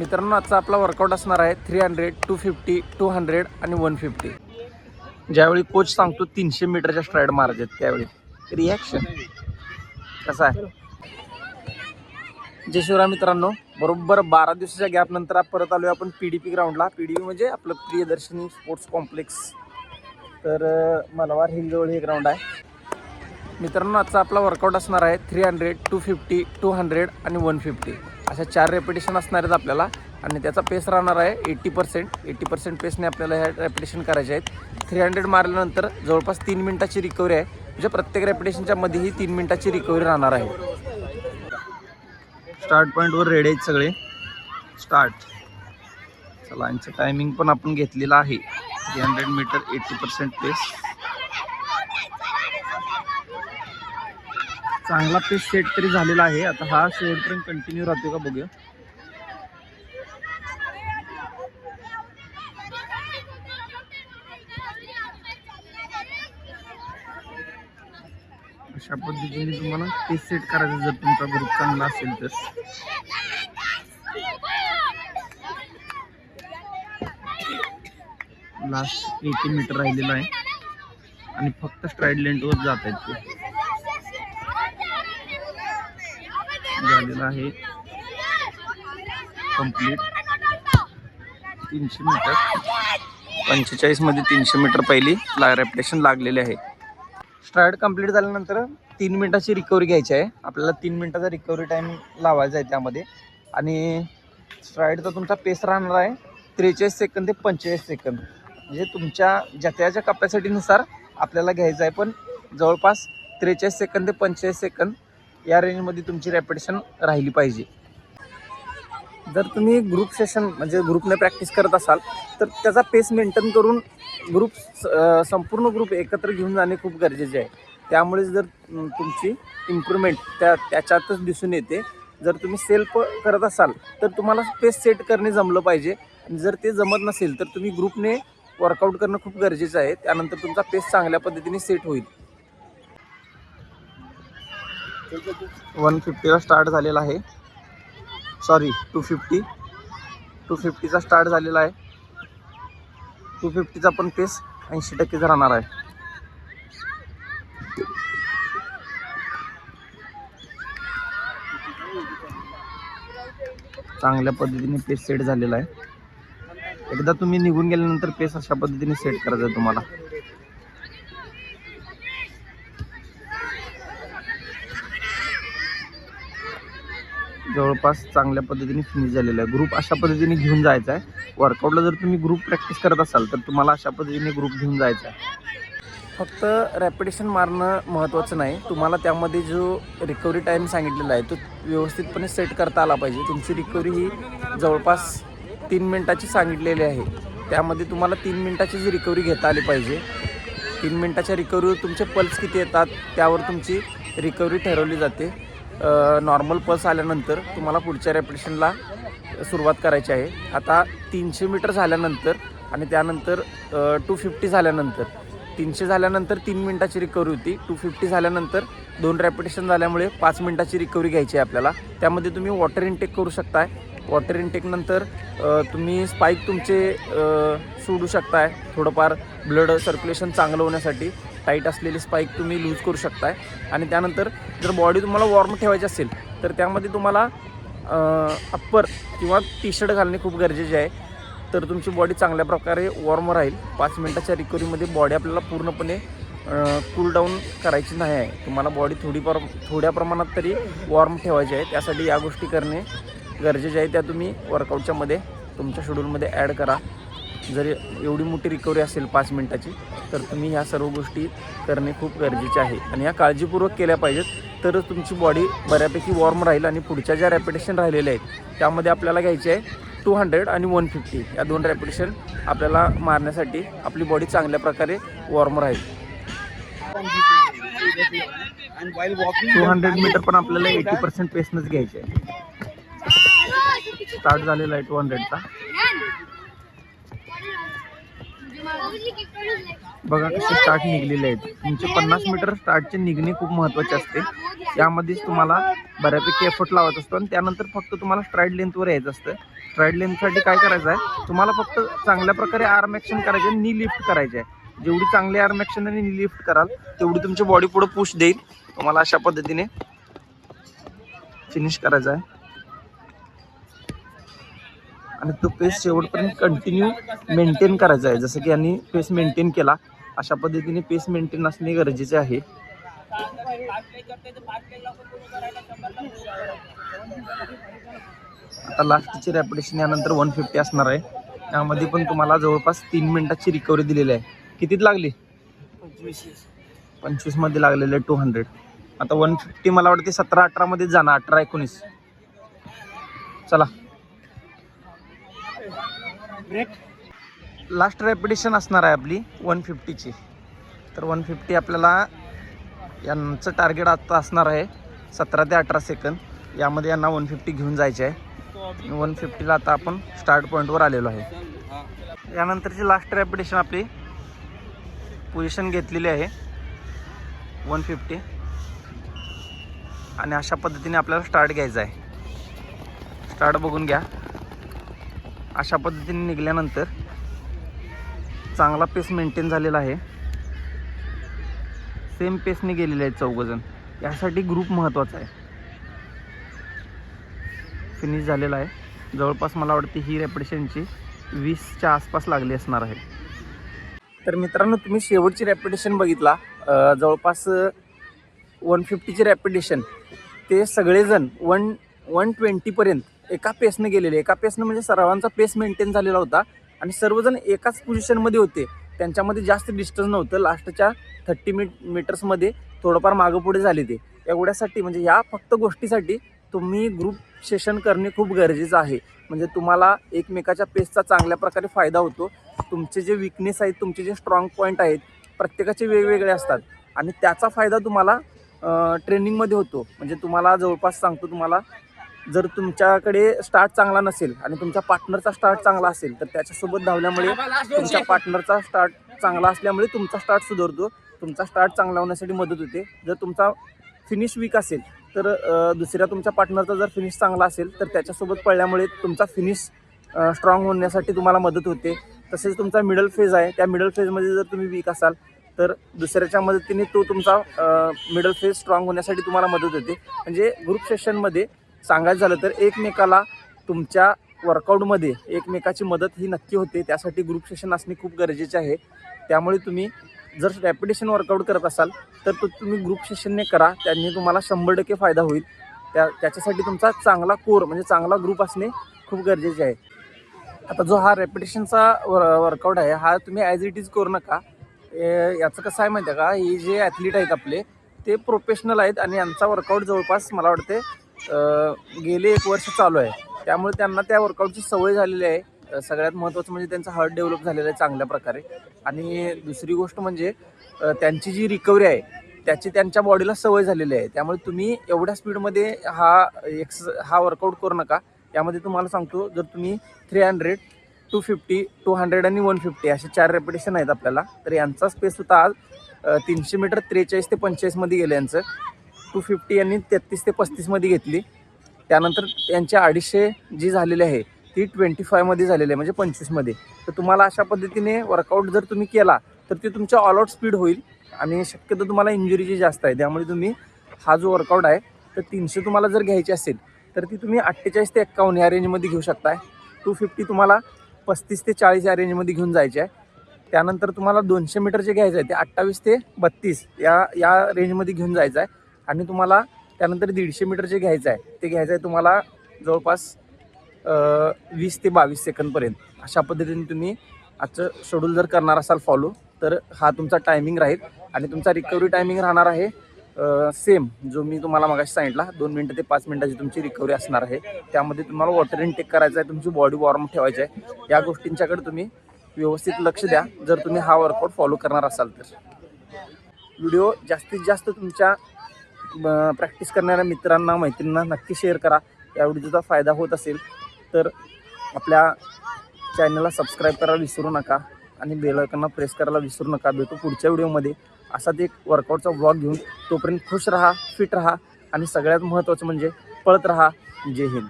मित्रांनो आजचा आपला वर्कआउट असणार आहे three hundred two fifty two hundred आणि वन फिफ्टी ज्यावेळी कोच सांगतो तीनशे मीटरच्या स्ट्राईड मारायचे त्यावेळी. रिॲक्शन कसं आहे? जय शिवराय मित्रांनो. बरोबर बारा दिवसाच्या गॅपनंतर आपण परत आलो आपण पी डी पी ग्राउंडला पी डी पी म्हणजे आपलं प्रियदर्शनी स्पोर्ट्स कॉम्प्लेक्स तर मलवार हिलजवळ हे ग्राउंड आहे. मित्रांनो आजचा आपला वर्कआउट असणार आहे three hundred two fifty two hundred आणि वन फिफ्टी अशा चार रेपिटेशन असणार आहेत आपल्याला. आणि त्याचा पेस राहणार आहे एट्टी पर्सेंट एट्टी पर्सेंट पेसने आपल्याला ह्या रेपिटेशन करायचे आहेत. थ्री हंड्रेड मारल्यानंतर जवळपास तीन मिनटाची रिकव्हरी आहे. म्हणजे प्रत्येक रेपिटेशनच्या मध्येही तीन मिनटाची रिकव्हरी राहणार आहे. स्टार्ट पॉईंटवर रेडी आहेत सगळे. स्टार्ट चला यांचं टायमिंग पण आपण घेतलेलं आहे. Three hundred metre eighty percent pace चांगला पेस सेट तरी झालेला आहे. आता हा शेवटपर्यंत कंटिन्यू राहतो का बघूया. अशा पद्धतीने तुम्हाला पेस सेट करायचं जर तुमचा ग्रुप चांगला असेल तर. लास्ट एटी मीटर राहिलेला आहे. आणि फक्त स्ट्राईड लेंटवर जात आहेत ते. झालेलं आहे. कंप्लीट तीनशे मीटर. पंचेचाळीसमध्ये तीनशे मीटर पहिली ला रेप्युटेशन लागलेले आहे. स्ट्राईड कंप्लीट झाल्यानंतर तीन मिनिटाची रिकव्हरी घ्यायची आहे. आपल्याला तीन मिनिटाचा रिकव्हरी टाईम लावायचा आहे त्यामध्ये. आणि स्ट्राईडचा तुमचा पेस राहणार आहे त्रेचाळीस सेकंद ते पंचेचाळीस सेकंद म्हणजे तुमच्या ज्या त्याच्या कपॅसिटीनुसार आपल्याला घ्यायचं आहे. पण जवळपास त्रेचाळीस सेकंद ते पंचेचाळीस सेकंद या रेंजमध्ये तुमची रॅपिटेशन राहिली पाहिजे. जर तुम्ही ग्रुप सेशन म्हणजे ग्रुपने प्रॅक्टिस करत असाल तर त्याचा पेस मेंटेन करून ग्रुप संपूर्ण ग्रुप एकत्र घेऊन जाणे खूप गरजेचे आहे. त्यामुळे जर तुमची इम्प्रूव्हमेंट त्या त्याच्यातच दिसून येते. जर तुम्ही सेल्फ करत असाल तर तुम्हाला पेस सेट करणे जमलं पाहिजे. जर ते जमत नसेल तर तुम्ही ग्रुपने वर्कआउट करणं खूप गरजेचं आहे. त्यानंतर तुमचा पेस चांगल्या पद्धतीने सेट होईल. वन फिफ्टीला स्टार्ट झालेला आहे. सॉरी टू फिफ्टी टू फिफ्टीचा स्टार्ट झालेला आहे. टू फिफ्टीचा पण पेस ऐंशी टक्केचा राहणार आहे. चांगल्या पद्धतीने पेस सेट झालेला आहे. एकदा तुम्ही निघून गेल्यानंतर पेस अशा पद्धतीने सेट करायचा आहे तुम्हाला. जवळपास चांगल्या पद्धतीने फिनिश झालेला आहे. ग्रुप अशा पद्धतीने घेऊन जायचा आहे. वर्कआउटला जर तुम्ही ग्रुप प्रॅक्टिस करत असाल तर तुम्हाला अशा पद्धतीने ग्रुप घेऊन जायचा आहे. फक्त रॅपिटेशन मारणं महत्त्वाचं नाही. तुम्हाला त्यामध्ये जो रिकव्हरी टाईम सांगितलेला आहे तो व्यवस्थितपणे सेट करता आला पाहिजे. तुमची रिकव्हरी ही जवळपास तीन मिनटाची सांगितलेली आहे. त्यामध्ये तुम्हाला तीन मिनटाची जी रिकव्हरी घेता आली पाहिजे तीन मिनटाच्या रिकव्हरीवर तुमचे पल्स किती येतात त्यावर तुमची रिकव्हरी ठरवली जाते. नॉर्मल पल्स आल्यानंतर तुम्हाला पुढच्या रॅपिटेशनला सुरुवात करायची आहे. आता तीनशे मीटर झाल्यानंतर आणि त्यानंतर टू फिफ्टी झाल्यानंतर. तीनशे झाल्यानंतर तीन मिनटाची रिकव्हरी होती. टू फिफ्टी झाल्यानंतर दोन रॅपिटेशन झाल्यामुळे पाच मिनटाची रिकवरी घ्यायची आहे आपल्याला. त्यामध्ये तुम्ही वॉटर इनटेक करू शकताय. वॉटर इनटेकनंतर तुम्ही स्पाईक तुमचे सोडू शकताय. थोडंफार ब्लड सर्क्युलेशन चांगलं होण्यासाठी. टाईट असलेली स्पाईक तुम्ही लूज करू शकताय. आणि त्यानंतर जर बॉडी तुम्हाला वॉर्म ठेवायची असेल तर त्यामध्ये तुम्हाला अप्पर किंवा टी शर्ट घालणे खूप गरजेचे आहे. तर तुमची बॉडी चांगल्या प्रकारे वॉर्म राहील. पाच मिनटाच्या रिकवरीमध्ये बॉडी आपल्याला पूर्णपणे कूल डाऊन करायची नाही आहे. तुम्हाला बॉडी थोडी पर थोड्या प्रमाणात तरी वॉर्म ठेवायची आहे. त्यासाठी या गोष्टी करणे गरजेचे आहे. त्या तुम्ही वर्कआउटच्यामध्ये तुमच्या शेड्यूलमध्ये ॲड करा. जर एवढी मोठी रिकव्हरी असेल पाच मिनटाची तर तुम्ही ह्या सर्व गोष्टी करणे खूप गरजेचे आहे. आणि ह्या काळजीपूर्वक केल्या पाहिजेत तरच तुमची बॉडी बऱ्यापैकी वॉर्म राहील आणि पुढच्या ज्या रॅपिटेशन राहिलेल्या आहेत त्यामध्ये आपल्याला घ्यायचे आहे टू हंड्रेड आणि वन फिफ्टी या दोन रॅपिटेशन आपल्याला मारण्यासाठी आपली बॉडी चांगल्या प्रकारे वॉर्म राहील. टू हंड्रेड मीटर पण आपल्याला एटी पर्सेंट पेसनच घ्यायचे आहे. स्टार्ट झालेला आहे टू हंड्रेडचा बघा कसे स्टार्ट निघलेले आहेत. तुमचे पन्नास मीटर स्टार्टचे निघणे खूप महत्त्वाचे असते. यामध्येच तुम्हाला बऱ्यापैकी एफर्ट लावत असतो आणि त्यानंतर फक्त तुम्हाला स्ट्राईड लेंथवर यायचं असतं. स्ट्राईड लेंथसाठी काय करायचं आहे? तुम्हाला फक्त चांगल्या प्रकारे आर्म ॲक्शन करायचे आहे नी लिफ्ट करायचे आहे. जेवढी चांगली आर्म ॲक्शन आणि नी लिफ्ट कराल तेवढी तुमची बॉडी पुढे पुश देईल. तुम्हाला अशा पद्धतीने फिनिश करायचा आहे. आणि तो पेस शेवटपर्यंत कंटिन्यू मेंटेन करायचा आहे. जसं की यांनी पेस मेंटेन केला अशा पद्धतीने पेस मेंटेन असणे गरजेचे आहे. आता लास्टची रॅपिडेशन यानंतर वन फिफ्टी असणार आहे. त्यामध्ये पण तुम्हाला जवळपास तीन मिनिटाची रिकव्हरी दिलेली आहे. कितीत लागली? पंचवीस लागलेलं लागलेले टू हंड्रेड आता वन फिफ्टी मला वाटते सतरा अठरामध्येच जाणार अठरा एकोणीस. चला. लास्ट रॅपिटेशन असणार आहे आपली वन फिफ्टीची तर वन फिफ्टी आपल्याला यांचं टार्गेट आता असणार आहे सतरा ते अठरा सेकंद यामध्ये यांना वन फिफ्टी घेऊन जायचे आहे. वन फिफ्टीला आता आपण स्टार्ट पॉईंटवर आलेलो आहे. यानंतरची लास्ट रॅपिटेशन आपली पोझिशन घेतलेली आहे. वन फिफ्टी आणि अशा पद्धतीने आपल्याला स्टार्ट घ्यायचा आहे. स्टार्ट बघून घ्या. अशा पद्धतीने निघाल्यानंतर चांगला पेस मेंटेन झालेला आहे. सेम पेसने गेलेले आहेत चौघजण. यासाठी ग्रुप महत्त्वाचा आहे. फिनिश झालेला आहे. जवळपास मला वाटते ही रेपिटेशनची वीसच्या आसपास लागली असणार आहे. तर मित्रांनो तुम्ही शेवटची रॅपिटेशन बघितला. जवळपास वन फिफ्टीची रॅपिटेशन ते सगळेजण वन वन ट्वेंटीपर्यंत एका पेसनं गेलेले. एका पेसनं म्हणजे सर्वांचा पेस मेंटेन झालेला होता. आणि सर्वजण एकाच पोझिशनमध्ये होते. त्यांच्यामध्ये जास्त डिस्टन्स नव्हतं. लास्टच्या थर्टी मी मीटर्समध्ये थोडंफार मागं पुढे झाले ते. एवढ्यासाठी म्हणजे या फक्त गोष्टीसाठी तुम्ही ग्रुप सेशन करणे खूप गरजेचं आहे. म्हणजे तुम्हाला एकमेकाच्या पेसचा चांगल्या प्रकारे फायदा होतो. तुमचे जे विकनेस आहेत तुमचे जे स्ट्रॉंग पॉईंट आहेत प्रत्येकाचे वेगवेगळे असतात. आणि त्याचा फायदा तुम्हाला ट्रेनिंगमध्ये होतो. म्हणजे तुम्हाला जवळपास सांगतो तुम्हाला जर तुमच्याकडे स्टार्ट चांगला नसेल आणि तुमच्या पार्टनरचा स्टार्ट चांगला असेल तर त्याच्यासोबत धावल्यामुळे तुमच्या पार्टनरचा स्टार्ट चांगला असल्यामुळे तुमचा स्टार्ट सुधारतो. तुमचा स्टार्ट चांगला होण्यासाठी मदत होते. जर तुमचा फिनिश वीक असेल तर दुसऱ्या तुमच्या पार्टनरचा जर फिनिश चांगला असेल तर त्याच्यासोबत पळल्यामुळे तुमचा फिनिश स्ट्रॉंग होण्यासाठी तुम्हाला मदत होते. तसेच तुमचा मिडल फेज आहे. त्या मिडल फेजमध्ये जर तुम्ही वीक असाल तर दुसऱ्याच्या मदतीने तो तुमचा मिडल फेज स्ट्रॉंग होण्यासाठी तुम्हाला मदत होते. म्हणजे ग्रुप सेशनमध्ये सांगायचं झालं तर एकमेकाला तुमच्या वर्कआउटमध्ये एकमेकाची मदत ही नक्की होते. त्यासाठी ग्रुप सेशन असणे खूप गरजेचे आहे. त्यामुळे तुम्ही जर रॅपिटेशन वर्कआउट करत असाल तर तो तुम्ही ग्रुप सेशनने करा. त्यांनी तुम्हाला शंभर टक्के फायदा होईल. त्या त्याच्यासाठी तुमचा चांगला कोर म्हणजे चांगला ग्रुप असणे खूप गरजेचे आहे. आता जो हा रेपिटेशनचा वर वर्कआउट आहे हा तुम्ही ॲज इट इज करू नका. याचं कसं आहे माहिती आहे का? हे जे ॲथलीट आहेत आपले ते प्रोफेशनल आहेत आणि यांचा वर्कआउट जवळपास मला वाटते गेले एक वर्ष चालू आहे. त्यामुळे त्यांना त्या वर्कआउटची सवय झालेली आहे. सगळ्यात महत्त्वाचं म्हणजे त्यांचा हार्ट डेव्हलप झालेला आहे चांगल्या प्रकारे. आणि दुसरी गोष्ट म्हणजे त्यांची जी रिकव्हरी आहे त्याची त्यांच्या बॉडीला सवय झालेली आहे. त्यामुळे तुम्ही एवढ्या स्पीडमध्ये हा एक्स हा वर्कआउट करू नका. यामध्ये तुम्हाला सांगतो जर तुम्ही three hundred two fifty two hundred आणि वन फिफ्टी असे चार रेपिटेशन आहेत आपल्याला तर यांचा स्पेस होता आज तीनशे मीटर त्रेचाळीस ते पंचेचाळीसमध्ये गेलं यांचं. टू फिफ्टी यांनी तेहतीस ते पस्तीसमध्ये घेतली. त्यानंतर त्यांचे अडीचशे जी झालेली आहे ती ट्वेंटी फायमध्ये झालेली आहे म्हणजे पंचवीसमध्ये तर तुम्हाला अशा पद्धतीने वर्कआउट जर तुम्ही केला तर ते तुमच्या ऑल आउट स्पीड होईल. आणि शक्यतो तुम्हाला इंजुरीची जास्त आहे. त्यामुळे तुम्ही हा जो वर्कआउट आहे तर तीनशे तुम्हाला जर घ्यायची असेल तर ती तुम्ही अठ्ठेचाळीस ते एक्कावन्न या रेंजमध्ये घेऊ शकताय. टू फिफ्टी तुम्हाला पस्तीस ते चाळीस या रेंजमध्ये घेऊन जायचे आहे. त्यानंतर तुम्हाला दोनशे मीटर जे घ्यायचं आहे ते अठ्ठावीस ते बत्तीस या या रेंजमध्ये घेऊन जायचं आहे. आणि तुम्हाला त्यानंतर दीडशे मीटर जे घ्यायचं आहे ते घ्यायचं आहे तुम्हाला जवळपास वीस ते बावीस सेकंदपर्यंत. अशा पद्धतीने तुम्ही आजचं शेड्यूल जर करणार असाल फॉलो तर हा तुमचा टायमिंग राहील आणि तुमचा रिकव्हरी टायमिंग राहणार आहे सेम जो मी तुम्हाला मगाशी सांगितला दोन मिनटं ते पाच मिनटाची तुमची रिकव्हरी असणार आहे. त्यामध्ये तुम्हाला वॉटर इनटेक करायचं आहे तुमची बॉडी वॉर्म ठेवायची आहे. या गोष्टींच्याकडे तुम्ही व्यवस्थित लक्ष द्या जर तुम्ही हा वर्कआउट फॉलो करणार असाल तर. व्हिडिओ जास्तीत जास्त तुमच्या प्रॅक्टिस करणाऱ्या मित्रांना मैत्रिणींना नक्की शेअर करा. या व्हिडिओचा फायदा होत असेल तर आपल्या चॅनलला सबस्क्राईब करायला विसरू नका आणि बेलकांना प्रेस करायला विसरू नका. भेटू पुढच्या व्हिडिओमध्ये असाच एक वर्कआउटचा ब्लॉग घेऊन तोपर्यंत खुश राहा फिट राहा आणि सगळ्यात महत्त्वाचं म्हणजे पळत राहा. जय हिंद.